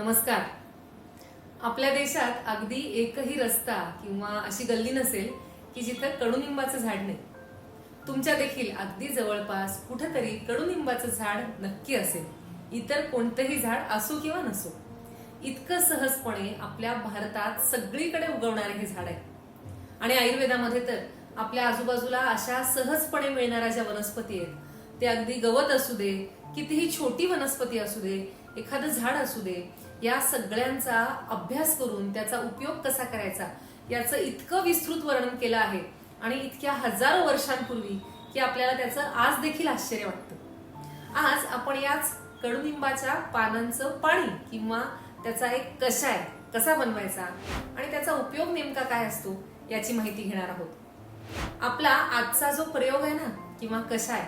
नमस्कार. आपल्या देशात अगदी एकही रस्ता किंवा अशी गल्ली नसेल की जिथं कडुनिंबाचं झाड नाही. तुमच्या देखील अगदी जवळपास कुठंतरी कडुनिंबाचं झाड नक्की असेल. इतर कोणतंही झाड असो किंवा नसो इतकं सहजपणे आपल्या भारतात सगळीकडे उगवणारे हे झाड आहे. आणि आयुर्वेदामध्ये तर आपल्या आजूबाजूला अशा सहजपणे मिळणाऱ्या ज्या वनस्पती आहेत ते अगदी गवत असू दे कितीही छोटी वनस्पती असू दे एखादं झाड असू दे या सगळ्यांचा अभ्यास करून त्याचा उपयोग कसा करायचा याचं इतकं विस्तृत वर्णन केलं आहे आणि इतक्या हजारो वर्षांपूर्वी की आपल्याला त्याचं आज देखील आश्चर्य वाटतं. आज आपण याच कडुनिंबाच्या पानांचं पाणी किंवा त्याचा एक कषाय कसा बनवायचा आणि त्याचा उपयोग नेमका काय असतो याची माहिती घेणार आहोत. आपला आजचा जो प्रयोग आहे ना किंवा कषाय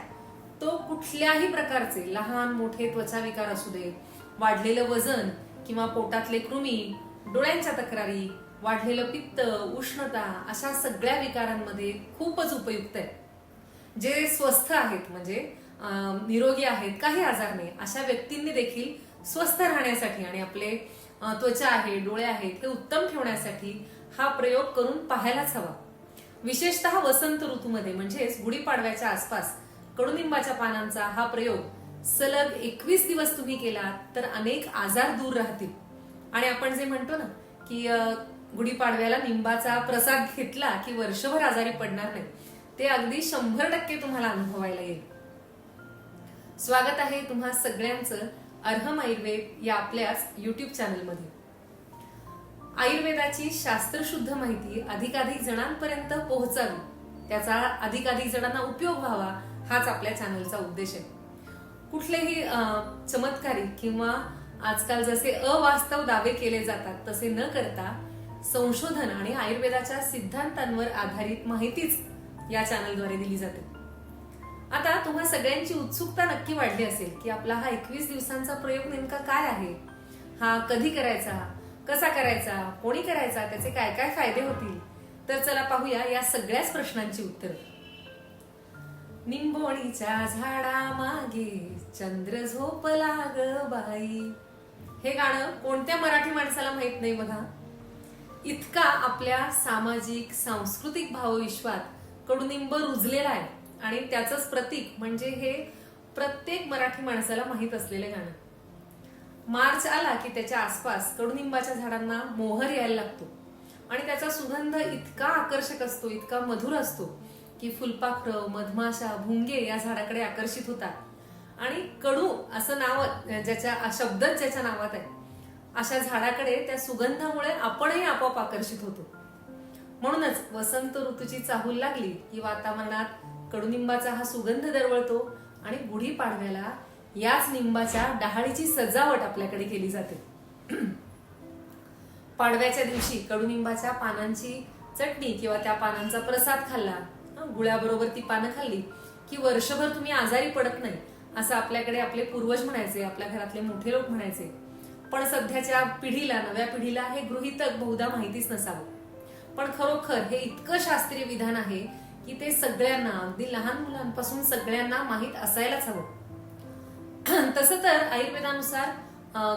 तो कुठल्याही प्रकारचे लहान मोठे त्वचा विकार असू दे वाढलेलं वजन किंवा पोटातले कृमी डोळ्यांच्या तक्रारी वाढलेलं पित्त उष्णता अशा सगळ्या विकारांमध्ये खूपच उपयुक्त आहे जे स्वस्थ आहेत म्हणजे निरोगी आहेत काही आजार नाही अशा व्यक्तींनी देखील स्वस्थ राहण्यासाठी आणि आपले त्वचा आहे डोळे आहेत हे उत्तम ठेवण्यासाठी हा प्रयोग करून पाहायलाच हवा. विशेषतः वसंत ऋतूमध्ये म्हणजेच गुढीपाडव्याच्या आसपास कडुनिंबाच्या पानांचा हा प्रयोग सलग एकवीस दिवस तुम्ही केला तर अनेक आजार दूर राहतील. आणि आपण जे म्हणतो ना की गुढीपाडव्याला निंबाचा प्रसाद घेतला की वर्षभर आजारी पडणार नाही ते अगदी शंभर टक्के तुम्हाला अनुभवायला येईल. स्वागत आहे तुम्हा सगळ्यांचं अर्हम आयुर्वेद या आपल्याच युट्यूब चॅनलमध्ये. आयुर्वेदाची शास्त्रशुद्ध माहिती अधिकाधिक जणांपर्यंत पोहोचावी त्याचा अधिकाधिक जणांना उपयोग व्हावा हाच आपल्या चॅनलचा उद्देश आहे. कुठलेही चमत्कारी किंवा आजकाल जसे अवास्तव दावे केले जातात तसे न करता संशोधन आणि आयुर्वेदाच्या सिद्धांतांवर आधारित माहितीच या चॅनलद्वारे दिली जाते. आता तुम्हा सगळ्यांची उत्सुकता नक्की वाढली असेल की आपला हा एकवीस दिवसांचा प्रयोग नेमका काय आहे? हा कधी करायचा? कसा करायचा? कोणी करायचा? त्याचे काय काय फायदे होतील? तर चला पाहूया या सगळ्याच प्रश्नांची उत्तरं. निंबोणीच्या झाडा मागे चंद्र झोपला ग बाई. हे गाणं कोणत्या मराठी माणसाला माहीत नाही बघा. इतका आपल्या सामाजिक सांस्कृतिक भावविश्वात कडुनिंब रुजलेला आहे. आणि त्याचंच प्रतीक म्हणजे हे प्रत्येक मराठी माणसाला माहीत असलेले गाणं. मार्च आला की त्याच्या आसपास कडुनिंबाच्या झाडांना मोहर यायला लागतो. आणि त्याचा सुगंध इतका आकर्षक असतो इतका मधुर असतो. की फुलपाखरं मधमाशा भुंगे या झाडाकडे आकर्षित होतात. आणि कडू असं नाव ज्याच्या शब्दच ज्याच्या नावात आहे. अशा झाडाकडे त्या सुगंधामुळे आपणही आपोआप आकर्षित होतो. म्हणूनच वसंत ऋतूची चाहूल लागली की वातावरणात कडुनिंबाचा हा सुगंध दरवळतो आणि गुढी पाडव्याला याच निंबाच्या डहाळीची सजावट आपल्याकडे केली जाते. पाडव्याच्या दिवशी कडुनिंबाच्या पानांची चटणी किंवा त्या पानांचा प्रसाद खाल्ला गुळाबरोबर ती पानं खाल्ली की वर्षभर तुम्ही आजारी पडत नाही असं आपल्याकडे आपले पूर्वज म्हणायचे आपल्या घरातले मोठे लोक म्हणायचे. पण सध्याच्या पिढीला नव्या पिढीला हे गृहितक बहुधा माहितीच नसावं. पण खरोखर हे इतकं शास्त्रीय विधान आहे की ते सगळ्यांना अगदी लहान मुलांपासून सगळ्यांना माहीत असायलाच हवं. तसं तर आयुर्वेदानुसार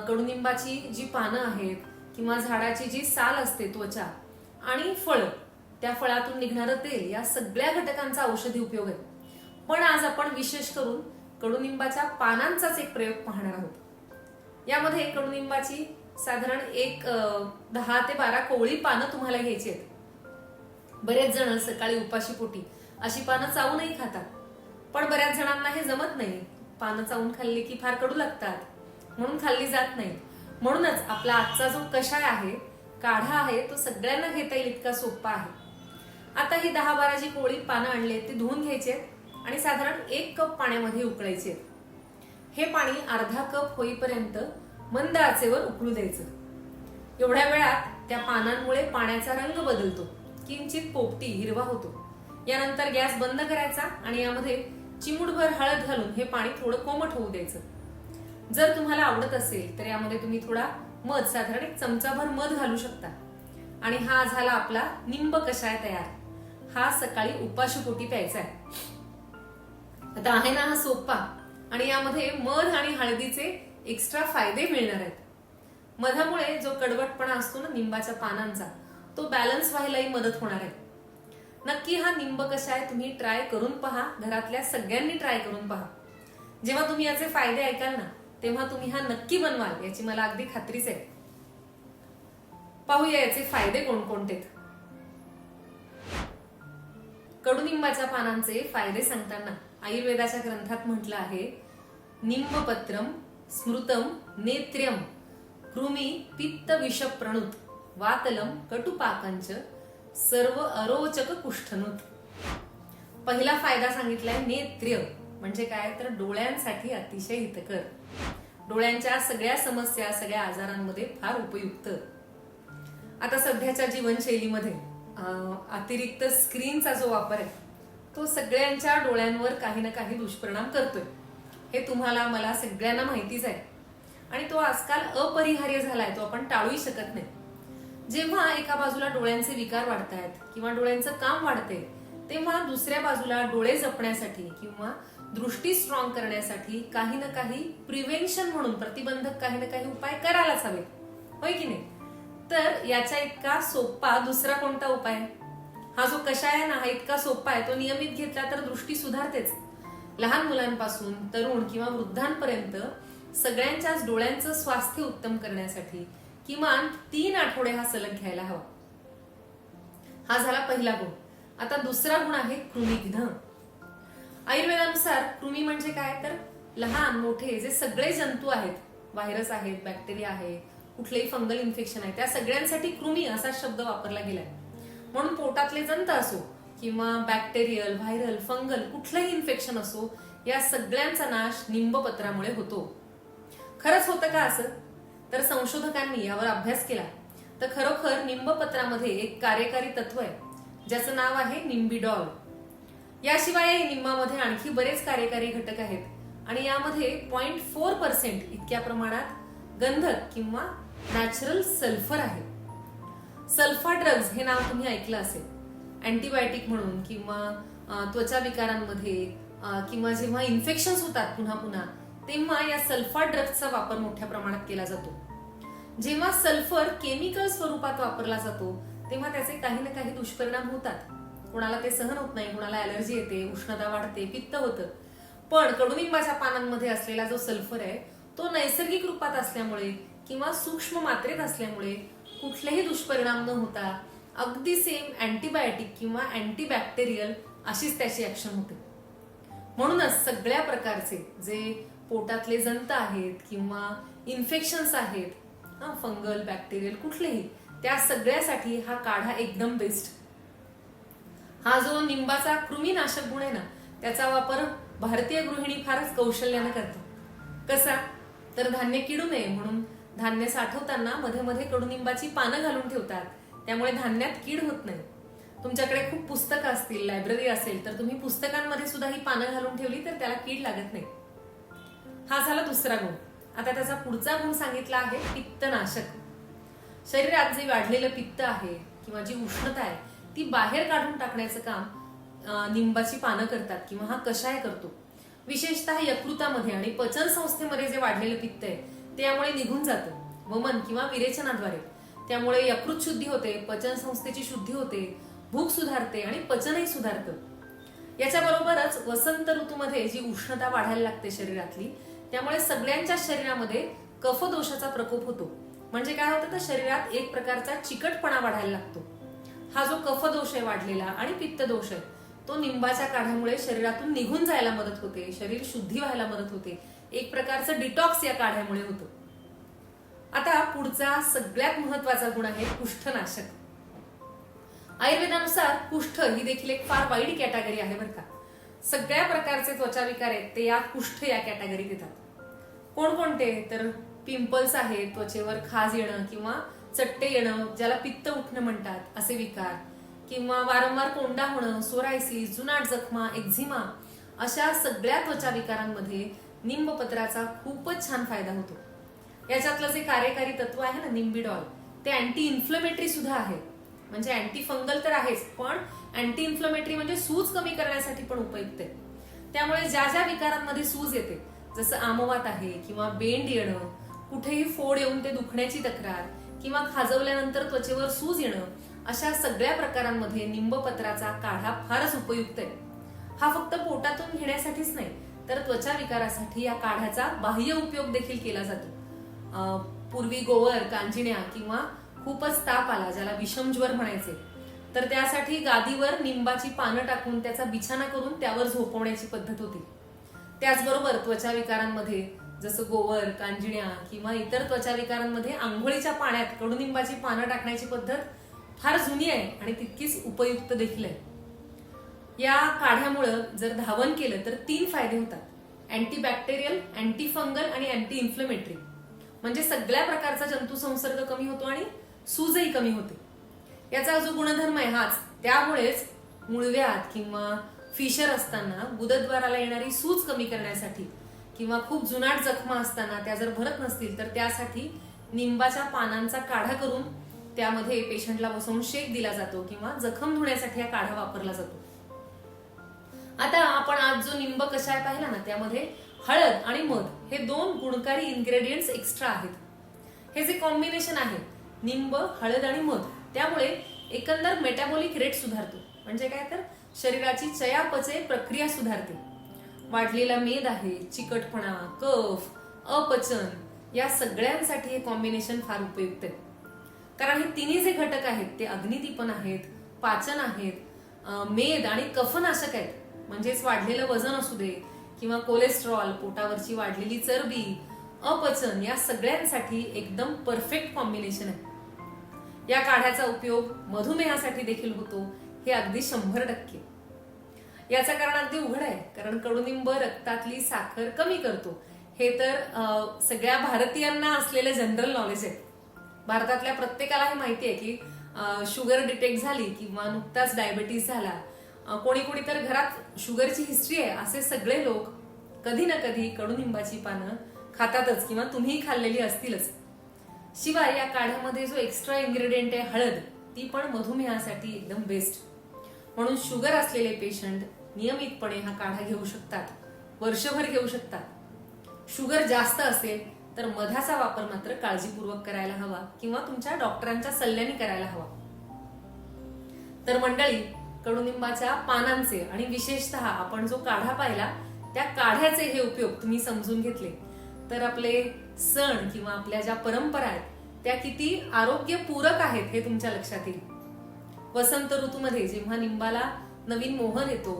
कडुनिंबाची जी पानं आहेत किंवा झाडाची जी साल असते त्वचा आणि फळं त्या फळातून निघणारं तेल या सगळ्या घटकांचा औषधी उपयोग आहे. पण आज आपण विशेष करून कडुनिंबाच्या पानांचाच एक प्रयोग पाहणार आहोत. यामध्ये कडुनिंबाची साधारण एक दहा ते बारा कोवळी पानं तुम्हाला घ्यायची आहेत. बरेच जण सकाळी उपाशी पोटी अशी पानं चावूनही खातात. पण बऱ्याच जणांना हे जमत नाही. पानं चावून खाल्ली की फार कडू लागतात. म्हणून खाल्ली जात नाही. म्हणूनच आपला आजचा जो कषाय आहे काढा आहे तो सगळ्यांना घेता येईल इतका सोपा आहे. आता ही दहा बारा जी कोळी पानं आणले ती धुवून घ्यायचे आणि साधारण एक कप पाण्यामध्ये उकळायचे हे पाणी अर्धा कप होईपर्यंत मंद आचेवर उकळू द्यायचं. एवढ्या वेळात त्या पानांमुळे पाण्याचा रंग बदलतो किंचित पोपटी हिरवा होतो. यानंतर गॅस बंद करायचा आणि यामध्ये चिमूटभर हळद घालून हे पाणी थोडं कोमट होऊ द्यायचं. जर तुम्हाला आवडत असेल तर यामध्ये तुम्ही थोडा मध साधारण एक चमचाभर मध घालू शकता. आणि हा झाला आपला निंब कषाय तयार. हा सकाळी उपाशीपोटी प्यायचा आहे. आता आहे ना हा सोपा आणि यामध्ये मध आणि हळदीचे एक्स्ट्रा फायदे मिळणार आहेत. मधामुळे जो कडवटपणा असतो ना निंबाच्या पानांचा तो बॅलन्स व्हायलाही मदत होणार आहे. नक्की हा निंब कसा आहे तुम्ही ट्राय करून पहा घरातल्या सगळ्यांनी ट्राय करून पहा. जेव्हा तुम्ही याचे फायदे ऐकाल ना तेव्हा तुम्ही हा नक्की बनवाल याची मला अगदी खात्रीच आहे. पाहूया याचे फायदे कोणकोणते कडुनिंबाच्या पानांचे फायदे सांगताना आयुर्वेदाच्या ग्रंथात म्हटलं आहे निंबपत्रम स्मृतम नेत्र्यम कृमी पित्त विष प्रणुत वातलम कटुपाकंच सर्व अरोचक कुष्ठनुत. पहिला फायदा सांगितलाय नेत्र्य म्हणजे काय? तर डोळ्यांसाठी अतिशय हितकर. डोळ्यांच्या सगळ्या समस्या सगळ्या आजारांमध्ये फार उपयुक्त. आता सध्याच्या जीवनशैलीमध्ये अतिरिक्त स्क्रीनचा जो वापर आहे तो सगळ्यांच्या डोळ्यांवर काही ना काही दुष्परिणाम करतोय. हे तुम्हाला मला सगळ्यांना माहितीच आहे. आणि तो आजकाल अपरिहार्य झालाय तो आपण टाळूही शकत नाही. जेव्हा एका बाजूला डोळ्यांचे विकार वाढतायत किंवा डोळ्यांचं काम वाढते तेव्हा दुसऱ्या बाजूला डोळे जपण्यासाठी किंवा दृष्टी स्ट्रॉंग करण्यासाठी काही ना काही प्रिव्हेन्शन म्हणून प्रतिबंधक काही ना काही उपाय करायलाच हवे होय की नाही? तर याचा इतका सोपा दुसरा कोणता उपाय? हा जो कशाय आहे ना हा इतका सोपा आहे तो नियमित घेतला तर दृष्टी सुधारतेच. लहान मुलांपासून तरुण किंवा वृद्धांपर्यंत सगळ्यांच्याच डोळ्यांचं स्वास्थ्य उत्तम करण्यासाठी किमान तीन आठवडे हा सलग घ्यायला हवा. हा झाला पहिला गुण. आता दुसरा गुण आहे कृमिघ्न. आयुर्वेदानुसार कृमी म्हणजे काय? तर लहान मोठे जे सगळे जंतू आहेत व्हायरस आहेत बॅक्टेरिया आहेत कुठलेही फंगल इन्फेक्शन आहे. त्या सगळ्यांसाठी कृमी असा शब्द वापरला गेलाय. म्हणून पोटातले जंत असो किंवा बॅक्टेरियल व्हायरल फंगल कुठलंही इन्फेक्शन असो या सगळ्यांचा नाश निंबपत्रामुळे होतो. खरंच होतं का असं? तर संशोधकांनी यावर अभ्यास केला. तर खरोखर निंबपत्रामध्ये एक कार्यकारी तत्व आहे ज्याचं नाव आहे निंबिडॉल. याशिवाय निंबामध्ये आणखी बरेच कार्यकारी घटक आहेत. आणि यामध्ये पॉइंट फोर पर्सेंट इतक्या प्रमाणात गंधक किंवा नॅचरल सल्फर आहे. सल्फा ड्रग्ज हे नाव तुम्ही ऐकलं असेल. अँटीबायोटिक म्हणून किंवा त्वचा विकारांमध्ये किंवा जेव्हा इन्फेक्शन होतात पुन्हा पुन्हा तेव्हा या सल्फा ड्रग्जचा वापर मोठ्या प्रमाणात केला जातो. जेव्हा सल्फर केमिकल स्वरूपात वापरला जातो तेव्हा त्याचे काही ना काही दुष्परिणाम होतात. कोणाला ते सहन होत नाही कोणाला अलर्जी येते उष्णता वाढते पित्त होतं. पण कडुनिंबाच्या पानांमध्ये असलेला जो सल्फर आहे तो नैसर्गिक रूपात असल्यामुळे किंवा सूक्ष्म मात्रेत असल्यामुळे कुठलेही दुष्परिणाम न होता अगदी सेम अँटीबायोटिक किंवा अँटीबॅक्टेरियल अशीच त्याची ऍक्शन होते. म्हणूनच सगळ्या प्रकारचे जे पोटातले जंत आहेत किंवा इन्फेक्शन्स आहेत फंगल बॅक्टेरियल कुठलेही त्या सगळ्यासाठी हा काढा एकदम बेस्ट हा जो निंबाचा कृमीनाशक गुण आहे ना त्याचा वापर भारतीय गृहिणी फारच कौशल्याने करतात. कसा? तर धान्य किडू नये म्हणून धान्य साठवताना मध्ये मध्ये कडुनिंबाची पानं घालून ठेवतात. त्यामुळे धान्यात कीड होत नाही. तुमच्याकडे खूप पुस्तकं असतील लायब्ररी असेल तर तुम्ही पुस्तकांमध्ये सुद्धा ही पानं घालून ठेवली तर त्याला कीड लागत नाही. हा झाला दुसरा गुण. आता त्याचा पुढचा गुण सांगितला आहे पित्तनाशक. शरीरात जे वाढलेलं पित्त आहे किंवा जी उष्णता आहे ती बाहेर काढून टाकण्याचं काम निंबाची पानं करतात किंवा हा कषाय करतो. विशेषतः यकृतामध्ये आणि पचन संस्थेमध्ये जे वाढलेलं पित्त आहे त्यामुळे निघून जातं. वमन किंवा विरेचनाद्वारे. त्यामुळे यकृत शुद्धी होते पचन संस्थेची शुद्धी होते भूक सुधारते आणि पचनही सुधारतं. याच्याबरोबरच वसंत ऋतूमध्ये जी उष्णता वाढायला लागते शरीरातली त्यामुळे सगळ्यांच्या शरीरामध्ये कफदोषाचा प्रकोप होतो. म्हणजे काय होतं तर शरीरात एक प्रकारचा चिकटपणा वाढायला लागतो. हा जो कफदोष आहे वाढलेला आणि पित्तदोष आहे तो निंबाच्या काढ्यामुळे शरीरातून निघून जायला मदत होते शरीर शुद्धी व्हायला मदत होते. एक प्रकारचं डिटॉक्स या काढ्यामुळे होतं. आता पुढचा सगळ्यात महत्त्वाचा गुण आहे कुष्ठनाशक. आयुर्वेदानुसार कुष्ठ ही देखील एक फार वाईट कॅटेगरी आहे बरं का. सगळ्या प्रकारचे त्वचा विकार आहेत ते या कुष्ठ या कॅटेगरीत येतात. कोणकोणते? तर पिंपल्स आहेत त्वचेवर खाज येणं किंवा चट्टे येणं ज्याला पित्त उठणं म्हणतात असे विकार. किंवा वारंवार कोंडा होणं सोरायसिस जुनाट जखमा एक्झिमा अशा सगळ्या त्वचा विकारांमध्ये निंबपत्राचा खूपच छान फायदा होतो. याच्यातलं जे कार्यकारी तत्व आहे ना निंबिडॉल ते अँटी इन्फ्लमेटरी सुद्धा आहे. म्हणजे अँटी फंगल तर आहेच पण अँटी इन्फ्लमेटरी म्हणजे सूज कमी करण्यासाठी पण उपयुक्त आहे. त्यामुळे ज्या ज्या विकारांमध्ये सूज येते जसं आमवात आहे किंवा बेंड येणं कुठेही फोड येऊन ते दुखण्याची तक्रार किंवा खाजवल्यानंतर त्वचेवर सूज येणं अशा सगळ्या प्रकारांमध्ये निंबपत्राचा काढा फारच उपयुक्त आहे. हा फक्त पोटातून घेण्यासाठीच नाही तर त्वचा विकारासाठी या काढ्याचा बाह्य उपयोग देखील केला जातो. पूर्वी गोवर कांजिण्या किंवा खूपच ताप आला ज्याला विषमज्वर म्हणायचे. तर त्यासाठी गादीवर निंबाची पानं टाकून त्याचा बिछाना करून त्यावर झोपवण्याची पद्धत होती. त्याचबरोबर त्वचा विकारांमध्ये जसं गोवर कांजिण्या किंवा इतर त्वचा विकारांमध्ये आंघोळीच्या पाण्यात कडुनिंबाची पानं टाकण्याची पद्धत फार जुनी आहे आणि तितकीच उपयुक्त देखील आहे. या काढ्यामुळं जर धावन केलं तर तीन फायदे होतात. अँटीबॅक्टेरियल अँटी फंगल आणि अँटी इन्फ्लेमेटरी म्हणजे सगळ्या प्रकारचा जंतू संसर्ग कमी होतो आणि सूजही कमी होते. याचा जो गुणधर्म आहे हाच. त्यामुळेच मुळव्यात किंवा फिशर असताना गुदद्वाराला येणारी सूज कमी करण्यासाठी किंवा खूप जुनाट जखमा असताना त्या जर भरत नसतील तर त्यासाठी निंबाच्या पानांचा काढा करून त्यामध्ये पेशंटला बसवून शेक दिला जातो किंवा जखम धुण्यासाठी हा काढा वापरला जातो. आता आपण आज जो निंब कशाय पाहिला ना त्यामध्ये हळद आणि मध हे दोन गुणकारी इन्ग्रेडियंट्स एक्स्ट्रा आहेत. हे जे कॉम्बिनेशन आहे निंब हळद आणि मध त्यामुळे एकंदर मेटाबॉलिक रेट सुधारतो. म्हणजे काय तर? शरीराची चयापचय प्रक्रिया सुधारते. वाढलेला मेद आहे चिकटपणा कफ अपचन या सगळ्यांसाठी हे कॉम्बिनेशन फार उपयुक्त आहे. कारण हे तिन्ही जे घटक आहेत ते अग्निदीपन आहेत पाचन आहेत मेद आणि कफनाशक आहेत. म्हणजेच वाढलेलं वजन असू दे किंवा कोलेस्ट्रॉल पोटावरची वाढलेली चरबी अपचन या सगळ्यांसाठी एकदम परफेक्ट कॉम्बिनेशन आहे. या काढ्याचा उपयोग मधुमेहासाठी देखील होतो हे अगदी शंभर टक्के. याचं कारण अगदी उघड आहे कारण कडुनिंब रक्तातली साखर कमी करतो. हे तर सगळ्या भारतीयांना असलेलं जनरल नॉलेज आहे. भारतातल्या प्रत्येकाला हे माहिती आहे की शुगर डिटेक्ट झाली किंवा नुकताच डायबिटीस झाला कोणी कोणी तर घरात शुगरची हिस्ट्री आहे. असे सगळे लोक कधी ना कधी कडुनिंबाची पानं खातातच किंवा तुम्ही खाल्लेली असतीलच. शिवाय या काढ्यामध्ये जो एक्स्ट्रा इन्ग्रेडियंट आहे हळद ती पण मधुमेहासाठी एकदम बेस्ट म्हणून शुगर असलेले पेशंट नियमितपणे हा काढा घेऊ शकतात. वर्षभर घेऊ शकतात. शुगर जास्त असेल तर मधाचा वापर मात्र काळजीपूर्वक करायला हवा किंवा तुमच्या डॉक्टरांच्या सल्ल्याने करायला हवा. तर मंडळी कडुनिंबाच्या पानांचे आणि विशेषतः आपण जो काढा पाहिला त्या काढ्याचे हे उपयोग तुम्ही समजून घेतले. तर आपले सण किंवा आपल्या ज्या परंपरा आहेत त्या किती आरोग्यपूरक आहेत हे तुमच्या लक्षात येईल. वसंत ऋतूमध्ये जेव्हा निंबाला नवीन मोहर येतो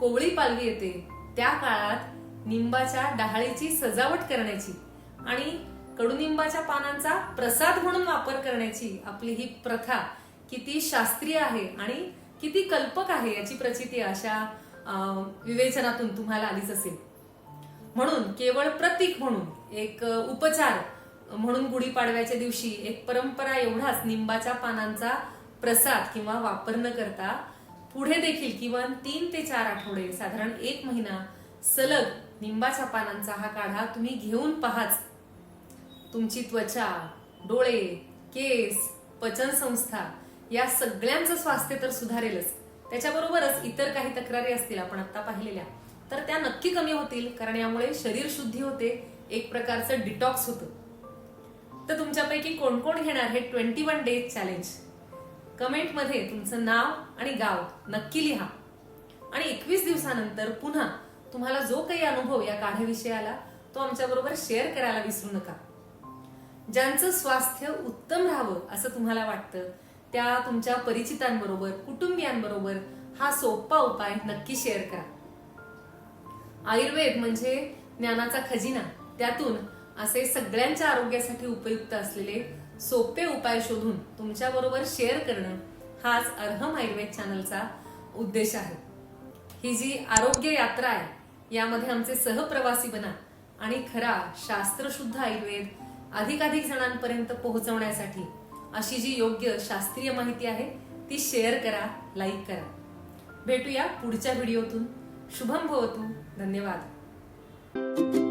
कोवळी पालवी येते त्या काळात निंबाच्या डहाळीची सजावट करण्याची आणि कडुनिंबाच्या पानांचा प्रसाद म्हणून वापर करण्याची आपली ही प्रथा किती शास्त्रीय आहे आणि किती कल्पक आहे याची प्रचिती अशा विवेचनातून तुम्हाला आलीच असेल. म्हणून केवळ प्रतीक म्हणून एक उपचार म्हणून गुढीपाडव्याच्या दिवशी एक परंपरा एवढाच निंबाच्या पानांचा प्रसाद किंवा वापर न करता पुढे देखील किमान तीन ते चार आठवडे साधारण एक महिना सलग निंबाच्या पानांचा हा काढा तुम्ही घेऊन पहाच. तुमची त्वचा डोळे केस पचन संस्था या सगळ्यांचं स्वास्थ्य तर सुधारेलच. त्याच्याबरोबरच इतर काही तक्रारी असतील आपण आता पाहिलेल्या तर त्या नक्की कमी होतील कारण यामुळे शरीर शुद्धी होते एक प्रकारचं डिटॉक्स होतं. तर तुमच्यापैकी कोण कोण घेणार हे ट्वेंटी वन डेज चॅलेंज कमेंटमध्ये तुमचं नाव आणि गाव नक्की लिहा. आणि एकवीस दिवसानंतर पुन्हा तुम्हाला जो काही अनुभव या काढ्याविषयी आला तो आमच्याबरोबर शेअर करायला विसरू नका. ज्यांचं स्वास्थ्य उत्तम राहावं असं तुम्हाला वाटतं त्या तुमच्या परिचितांबरोबर कुटुंबियांबरोबर हा सोपा उपाय नक्की शेअर करा. आयुर्वेद म्हणजे ज्ञानाचा खजिना. त्यातून असे सगळ्यांच्या आरोग्यासाठी उपयुक्त असलेले सोपे उपाय शोधून तुमच्या बरोबर शेअर करणं हाच अर्हम आयुर्वेद चॅनलचा उद्देश आहे. ही जी आरोग्य यात्रा आहे यामध्ये आमचे सहप्रवासी बना आणि खरा शास्त्रशुद्ध आयुर्वेद अधिकाधिक जणांपर्यंत पोहोचवण्यासाठी अशी जी योग्य शास्त्रीय माहिती आहे ती शेअर करा लाईक करा. भेटूया पुढच्या व्हिडिओतून शुभम भवतू. धन्यवाद.